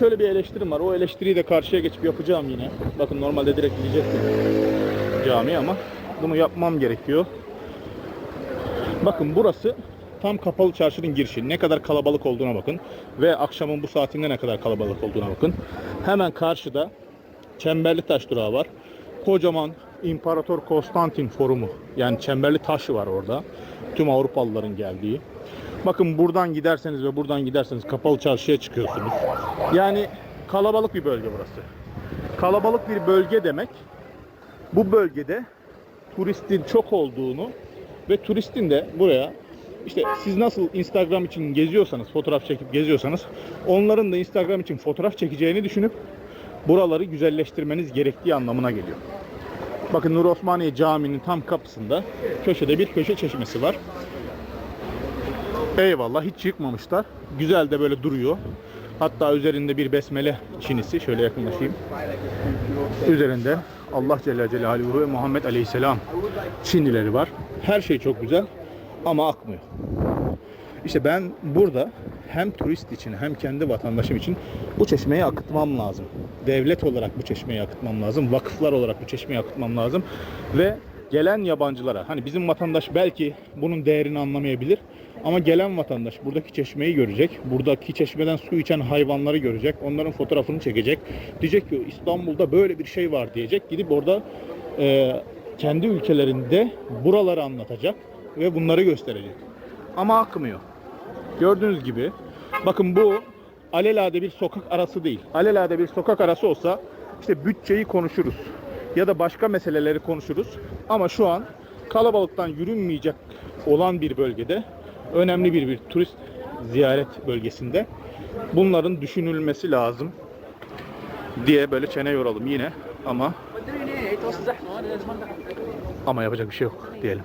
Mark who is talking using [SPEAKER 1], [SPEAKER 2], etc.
[SPEAKER 1] şöyle bir eleştirim var. O eleştiriyi de karşıya geçip yapacağım yine. Bakın normalde direkt gidecektim cami ama bunu yapmam gerekiyor. Bakın burası tam kapalı çarşının girişi. Ne kadar kalabalık olduğuna bakın. Ve akşamın bu saatinde ne kadar kalabalık olduğuna bakın. Hemen karşıda Çemberli Taş durağı var. Kocaman İmparator Konstantin Forumu yani Çemberli Taşı var orada. Tüm Avrupalıların geldiği. Bakın buradan giderseniz ve buradan giderseniz kapalı çarşıya çıkıyorsunuz. Yani kalabalık bir bölge burası. Kalabalık bir bölge demek bu bölgede turistin çok olduğunu ve turistin de buraya işte siz nasıl Instagram için geziyorsanız, fotoğraf çekip geziyorsanız onların da Instagram için fotoğraf çekeceğini düşünüp buraları güzelleştirmeniz gerektiği anlamına geliyor. Bakın Nur Osmaniye Camii'nin tam kapısında köşede bir köşe çeşmesi var. Eyvallah hiç yıkmamışlar. Güzel de böyle duruyor. Hatta üzerinde bir besmele çinisi. Şöyle yakınlaşayım. Üzerinde Allah Celle Celaluhu ve Muhammed Aleyhisselam çinileri var. Her şey çok güzel ama akmıyor. İşte ben burada hem turist için hem kendi vatandaşım için bu çeşmeyi akıtmam lazım. Devlet olarak bu çeşmeyi akıtmam lazım. Vakıflar olarak bu çeşmeyi akıtmam lazım. Ve gelen yabancılara hani bizim vatandaş belki bunun değerini anlamayabilir ama gelen vatandaş buradaki çeşmeyi görecek. Buradaki çeşmeden su içen hayvanları görecek. Onların fotoğrafını çekecek. Diyecek ki İstanbul'da böyle bir şey var diyecek. Gidip orada e, kendi ülkelerinde buraları anlatacak ve bunları gösterecek. Ama akmıyor. Gördüğünüz gibi bakın bu alelade bir sokak arası değil. Alelade bir sokak arası olsa işte bütçeyi konuşuruz ya da başka meseleleri konuşuruz. Ama şu an kalabalıktan yürünmeyecek olan bir bölgede önemli bir bir turist ziyaret bölgesinde bunların düşünülmesi lazım diye böyle çene yoralım yine ama ama yapacak bir şey yok diyelim.